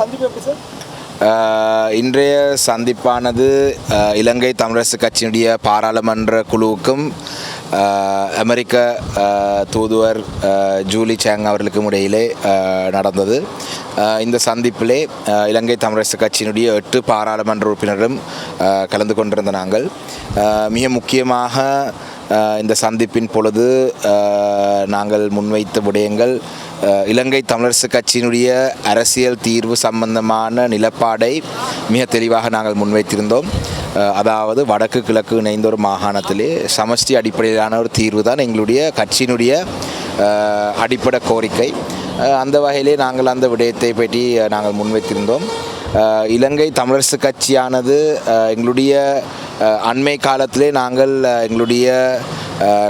சந்திப்பு எப்படி சார் இன்றைய சந்திப்பானது இலங்கை தமிழரசு கட்சியினுடைய பாராளுமன்ற குழுவுக்கும் அமெரிக்க தூதுவர் ஜூலி சேங் அவர்களுக்கும் இடையிலே நடந்தது. இந்த சந்திப்பிலே இலங்கை தமிழரசு கட்சியினுடைய எட்டு பாராளுமன்ற உறுப்பினரும் கலந்து கொண்டிருந்த நாங்கள். மிக முக்கியமாக இந்த சந்திப்பின் பொழுது நாங்கள் முன்வைத்த விடயங்கள் இலங்கை தமிழரசு கட்சியினுடைய அரசியல் தீர்வு சம்பந்தமான நிலப்பாடை மிக தெளிவாக நாங்கள் முன்வைத்திருந்தோம். அதாவது வடக்கு கிழக்கு இணைந்த ஒரு மாகாணத்திலே சமஷ்டி அடிப்படையிலான ஒரு தீர்வு தான் எங்களுடைய கட்சியினுடைய அடிப்படை கோரிக்கை. அந்த வகையிலே நாங்கள் அந்த விடயத்தை பற்றி நாங்கள் முன்வைத்திருந்தோம். இலங்கை தமிழரசு கட்சியானது எங்களுடைய அண்மை காலத்திலே நாங்கள் எங்களுடைய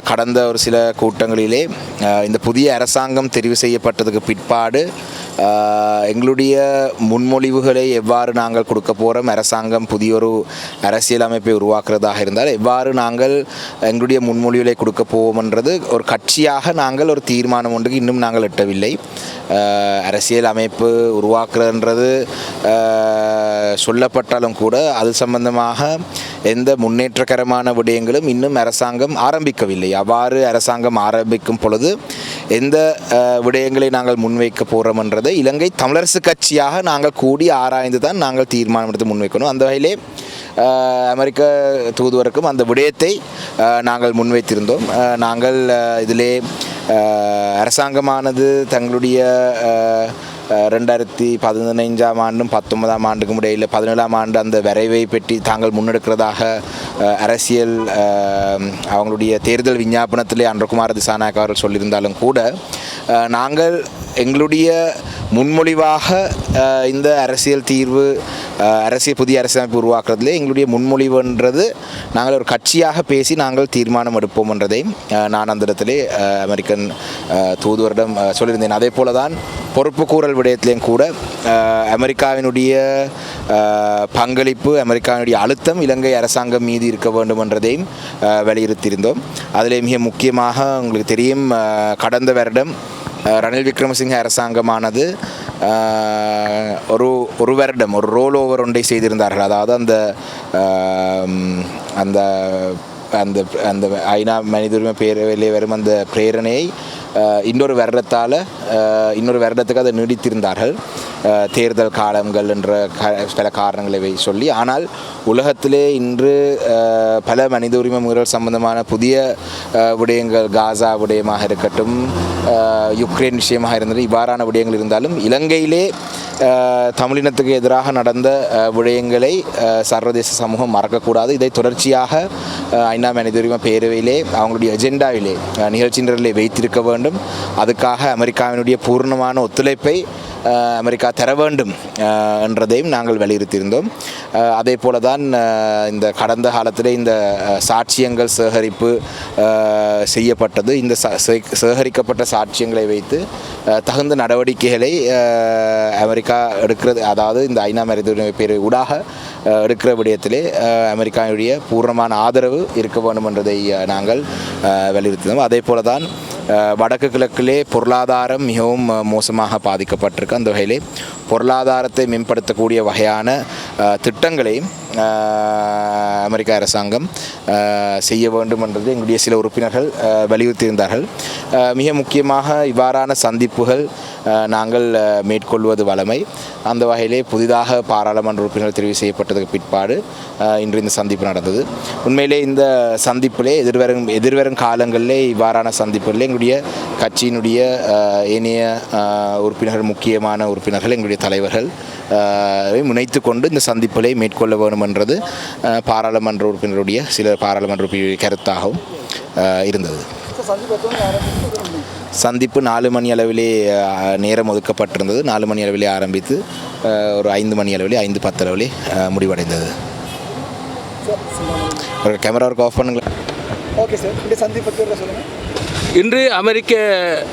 கடந்த ஒரு சில கூட்டங்களிலே இந்த புதிய அரசாங்கம் தெரிவு செய்யப்பட்டதுக்கு பிற்பாடு எங்களுடைய முன்மொழிவுகளை எவ்வாறு நாங்கள் கொடுக்க போகிறோம் அரசாங்கம் புதிய ஒரு அரசியல் அமைப்பை உருவாக்குறதாக இருந்தால் எவ்வாறு நாங்கள் எங்களுடைய முன்மொழிவுகளை கொடுக்க போவோம்ன்றது ஒரு கட்சியாக நாங்கள் ஒரு தீர்மானம் ஒன்றுக்கு இன்னும் நாங்கள் எட்டவில்லை. அரசியல் அமைப்பு உருவாக்குறதுன்றது சொல்லப்பட்டாலும் கூட அது சம்பந்தமாக எந்த முன்னேற்றகரமான விடயங்களும் இன்னும் அரசாங்கம் ஆரம்பிக்கவில்லை. அவ்வாறு அரசாங்கம் ஆரம்பிக்கும் பொழுது எந்த விடயங்களை நாங்கள் முன்வைக்க போகிறோம்ன்றதை இலங்கை தமிழரசு கட்சியாக நாங்கள் கூடி ஆராய்ந்து தான் நாங்கள் தீர்மானம் எடுத்து முன்வைக்கணும். அந்த வகையிலே அமெரிக்க தூதுவருக்கும் அந்த விடயத்தை நாங்கள் முன்வைத்திருந்தோம். நாங்கள் இதிலே அரசாங்கமானது தங்களுடைய ரெண்டாயிரத்தி பதினைஞ்சாம் ஆண்டும் பத்தொன்பதாம் ஆண்டுக்கும் இடையில் பதினேழாம் ஆண்டு அந்த வரைவை பற்றி தாங்கள் முன்னெடுக்கிறதாக அரசியல் அவங்களுடைய தேர்தல் விஞ்ஞாபனத்திலே அன்றகுமார திசாநாயக் அவர்கள் சொல்லியிருந்தாலும் கூட நாங்கள் எங்களுடைய முன்மொழிவாக இந்த அரசியல் தீர்வு அரசியல் புதிய அரசியலமைப்பு உருவாக்குறதுல எங்களுடைய முன்மொழிவுன்றது நாங்கள் ஒரு கட்சியாக பேசி நாங்கள் தீர்மானம் எடுப்போம் என்றதையும் நான் அந்த இடத்திலே அமெரிக்கன் தூதுவரிடம் சொல்லியிருந்தேன். அதே போல தான் பொறுப்புக்கூறல் விடயத்திலையும் கூட அமெரிக்காவினுடைய பங்களிப்பு அமெரிக்காவினுடைய அழுத்தம் இலங்கை அரசாங்கம் மீது இருக்க வேண்டும் என்றதையும் வலியுறுத்தியிருந்தோம். அதில் மிக முக்கியமாக உங்களுக்கு தெரியும் கடந்த வருடம் ரணில் விக்ரமசிங்க அரசாங்கமானது ஒரு ஒரு வருடம் ஒரு ரோல் ஓவர் ஒன்றை செய்திருந்தார்கள். அதாவது அந்த அந்த அந்த அந்த ஐநா மனித உரிமை பேரவையிலே வரும் அந்த பிரேரணையை இன்னொரு வருடத்தால் இன்னொரு வருடத்துக்கு அதை நீடித்திருந்தார்கள். தேர்தல் காலங்கள் என்ற க பல காரணங்களை வை சொல்லி ஆனால் உலகத்திலே இன்று பல மனித உரிமை மீறல் சம்பந்தமான புதிய விடயங்கள் காசா விடயமாக இருக்கட்டும் யுக்ரைன் விஷயமாக இருந்தது இவ்வாறான விடயங்கள் இருந்தாலும் இலங்கையிலே தமிழினத்துக்கு எதிராக நடந்த விடயங்களை சர்வதேச சமூகம் மறக்கக்கூடாது. இதை தொடர்ச்சியாக ஐநா மனித உரிமை பேரவையிலே அவங்களுடைய எஜெண்டாவிலே ஆஹ் நிகழ்ச்சி வைத்திருக்க வேண்டும். அதுக்காக அமெரிக்காவினுடைய பூர்ணமான ஒத்துழைப்பை அமெரிக்கா தர வேண்டும் என்றதையும் நாங்கள் வலியுறுத்தியிருந்தோம். அதே போல தான் இந்த கடந்த காலத்திலே இந்த சாட்சியங்கள் சேகரிப்பு செய்யப்பட்டது. இந்த ச- சே- சேகரிக்கப்பட்ட சாட்சியங்களை வைத்து தகுந்த நடவடிக்கைகளை அமெரிக்கா எடுக்கிறது அதாவது இந்த ஐநா மருத்துவ பேர் ஊடாக எடுக்கிற விடயத்திலே அமெரிக்காவுடைய பூர்ணமான ஆதரவு இருக்க வேண்டும் என்றதை நாங்கள் வலியுறுத்தினோம். அதே போல தான் வடக்கு கிழக்கிலே பொருளாதாரம் மிகவும் மோசமாக பாதிக்கப்பட்டிருக்கு. அந்த வகையிலே பொருளாதாரத்தை மேம்படுத்தக்கூடிய வகையான திட்டங்களை அமெரிக்க அரசாங்கம் செய்ய வேண்டும் என்றது எங்களுடைய சில உறுப்பினர்கள் வலியுறுத்தியிருந்தார்கள். மிக முக்கியமாக இவ்வாறான சந்திப்புகள் நாங்கள் மேற்கொள்வது வழமை அந்த வகையிலே புதிதாக பாராளுமன்ற உறுப்பினர் தெரிவு செய்யப்பட்டதுக்கு பிற்பாடு இன்று இந்த சந்திப்பு நடந்தது. உண்மையிலே இந்த சந்திப்பிலே எதிர்வரும் எதிர்வரும் காலங்களிலே இவ்வாறான சந்திப்புகளில் எங்களுடைய கட்சியினுடைய ஏனைய உறுப்பினர்கள் முக்கியமான உறுப்பினர்கள் எங்களுடைய தலைவர்கள் முனைத்து கொண்டு இந்த சந்திப்புகளை மேற்கொள்ள வேண்டும் என்றது பாராளுமன்ற உறுப்பினருடைய சில பாராளுமன்ற உறுப்பினருடைய கருத்தாகவும் இருந்தது. சந்திப்பு நாலு மணி அளவிலே நேரம் ஒதுக்கப்பட்டிருந்தது. நாலு மணி அளவிலே ஆரம்பித்து ஒரு ஐந்து மணி அளவிலே ஐந்து பத்து அளவிலே முடிவடைந்தது. சார் சின்ன- ஒரு கேமரா ஒர்க் ஆஃப் பண்ணுங்களேன். Okay sir. இந்த சந்திப்பு இன்று அமெரிக்க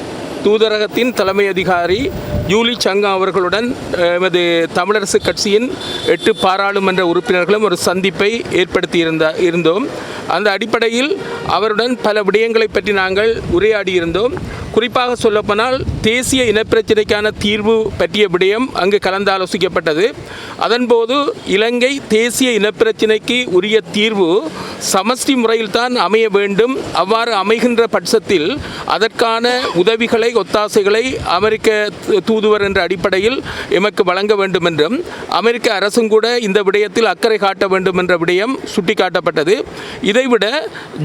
தூதரகத்தின் தலைமை அதிகாரி ஜூலி சங்கா அவர்களுடன் எமது தமிழரசு கட்சியின் எட்டு பாராளுமன்ற உறுப்பினர்களும் ஒரு சந்திப்பை ஏற்படுத்தி இருந்த இருந்தோம். அந்த அடிப்படையில் அவருடன் பல விடயங்களை பற்றி நாங்கள் உரையாடியிருந்தோம். குறிப்பாக சொல்லப்போனால் தேசிய இனப்பிரச்சினைக்கான தீர்வு பற்றிய விடயம் அங்கு கலந்தாலோசிக்கப்பட்டது. அதன்போது இலங்கை தேசிய இனப்பிரச்சினைக்கு உரிய தீர்வு சமஷ்டி முறையில்தான் அமைய வேண்டும். அவ்வாறு அமைகின்ற பட்சத்தில் அதற்கான உதவிகளை ஒத்தாசைகளை அமெரிக்க தூதுவர் என்ற அடிப்படையில் எமக்கு வழங்க வேண்டும் என்றும் அமெரிக்க அரசும் கூட இந்த விடயத்தில் அக்கறை காட்ட வேண்டும் என்ற விடயம் சுட்டிக்காட்டப்பட்டது. இதைவிட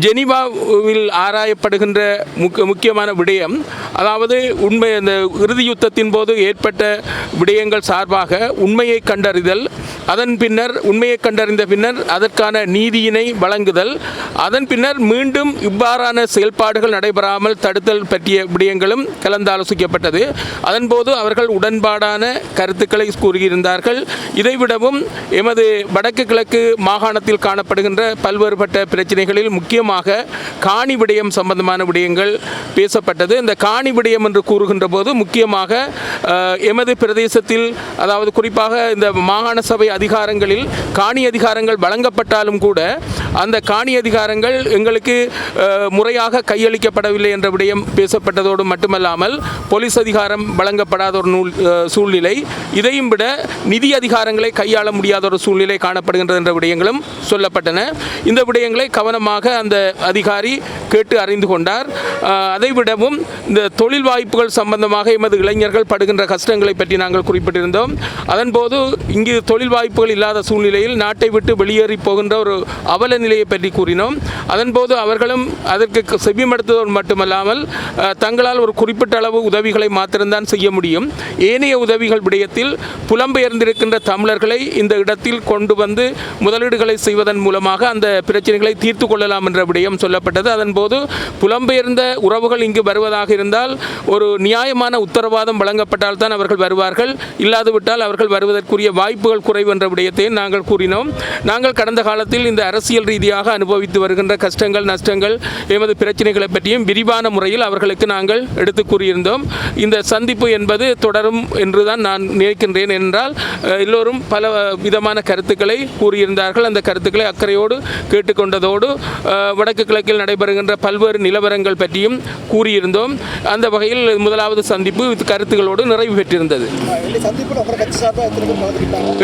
ஜெனிவாவில் ஆராயப்படுகின்ற முக்க முக்கியமான விடயம் அதாவது உண்மை இந்த இறுதி யுத்தத்தின் போது ஏற்பட்ட விடயங்கள் சார்பாக உண்மையை கண்டறிதல் அதன் பின்னர் உண்மையை கண்டறிந்த பின்னர் அதற்கான நீதியினை வழங்குதல் அதன் பின்னர் மீண்டும் இவ்வாறான செயல்பாடுகள் நடைபெறாமல் தடுத்தல் பற்றிய விடயங்களும் கலந்தாலோசிக்கப்பட்டது. அதன்போது அவர்கள் உடன்பாடான கருத்துக்களை கூறியிருந்தார்கள். இதைவிடவும் எமது வடக்கு கிழக்கு மாகாணத்தில் காணப்படுகின்ற பல்வேறுபட்ட பிரச்சனைகளில் முக்கியமாக காணி விடயம் சம்பந்தமான விடயங்கள் பேசப்பட்டது. இந்த காணி விடயம் என்று கூறுகின்ற போது முக்கியமாக எமது பிரதேசத்தில் அதாவது குறிப்பாக இந்த மாகாண சபை அதிகாரங்களில் காணி அதிகாரங்கள் வழங்கப்பட்டாலும் கூட அந்த காணி அதிகாரங்கள் எங்களுக்கு முறையாக கையளிக்கப்படவில்லை என்ற விடயம் பேசப்பட்டதோடு மட்டுமல்லாமல் போலீஸ் அதிகாரம் வழங்கப்படாத ஒரு நூல் சூழ்நிலை இதையும் விட நிதி அதிகாரங்களை கையாள முடியாத ஒரு சூழ்நிலை காணப்படுகின்றது என்ற விடயங்களும் சொல்லப்பட்டன. இந்த விடயங்களை கவனமாக அந்த அதிகாரி கேட்டு அறிந்து கொண்டார். அதைவிடவும் இந்த தொழில் வாய்ப்புகள் சம்பந்தமாக எமது இளைஞர்கள் படுகின்ற கஷ்டங்களை பற்றி நாங்கள் குறிப்பிட்டிருந்தோம். அதன்போது இங்கு தொழில் வாய்ப்புகள் இல்லாத சூழ்நிலையில் நாட்டை விட்டு வெளியேறி போகின்ற ஒரு அவல நிலையை பற்றி கூறினோம். அதன்போது அவர்களும் அதற்கு செவிமடுத்ததோடு மட்டுமல்லாமல் தங்களால் ஒரு குறிப்பிட்ட அளவு உதவிகளை மாத்திரம்தான் செய்ய முடியும். ஏனைய உதவிகள் விடயத்தில் புலம்பெயர்ந்திருக்கின்ற தமிழர்களை இந்த இடத்தில் கொண்டு வந்து முதலீடுகளை செய்வதன் மூலமாக அந்த பிரச்சனைகளை தீர்த்து கொள்ளலாம் என்ற விடயம் சொல்லப்பட்டது. அதன்போது புலம்பெயர்ந்த உறவுகள் இங்கு வருவதாக இருந்தால் ஒரு நியாயமான உத்தரவாதம் வழங்கப்பட்டால் தான் அவர்கள் வருவார்கள். இல்லாதுவிட்டால் அவர்கள் வருவதற்குரிய வாய்ப்புகள் குறைவு என்ற விடயத்தை நாங்கள் கூறினோம். நாங்கள் கடந்த காலத்தில் இந்த அரசியல் ரீதியாக அனுபவித்து வருகின்ற கஷ்டங்கள் நஷ்டங்கள் எமது பிரச்சனைகளை பற்றியும் விரிவான முறையில் அவர்களுக்கு நாங்கள் எடுத்து கூறியிருந்தோம். இந்த சந்திப்பு என்பது தொடரும் என்றுதான் நான் நினைக்கின்றேன் என்றால் எல்லோரும் பல விதமான கருத்துக்களை கூறியிருந்தார்கள். அந்த கருத்துக்களை அக்கறையோடு கேட்டுக்கொண்டதோடு வடக்கு கிழக்கில் நடைபெறுகின்ற பல்வேறு நிலவரங்கள் பற்றியும் கூறியிருந்தோம். அந்த வகையில் முதலாவது சந்திப்பு கருத்துக்களோடு நிறைவு பெற்றிருந்தது.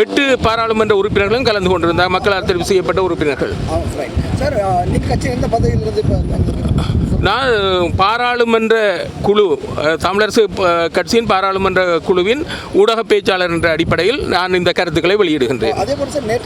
எட்டு பாராளுமன்ற உறுப்பினர்களும் கலந்து கொண்டிருந்தார். மக்களால் தெரிவு செய்யப்பட்ட உறுப்பினர்கள். சார் நீங்கள் கட்சி எந்த பதவியில் இருந்து இப்போ நான் பாராளுமன்ற குழு தமிழரசு கட்சியின் பாராளுமன்ற குழுவின் ஊடக பேச்சாளர் என்ற அடிப்படையில் நான் இந்த கருத்துக்களை வெளியிடுகின்றேன். அதே போல சார் நேற்று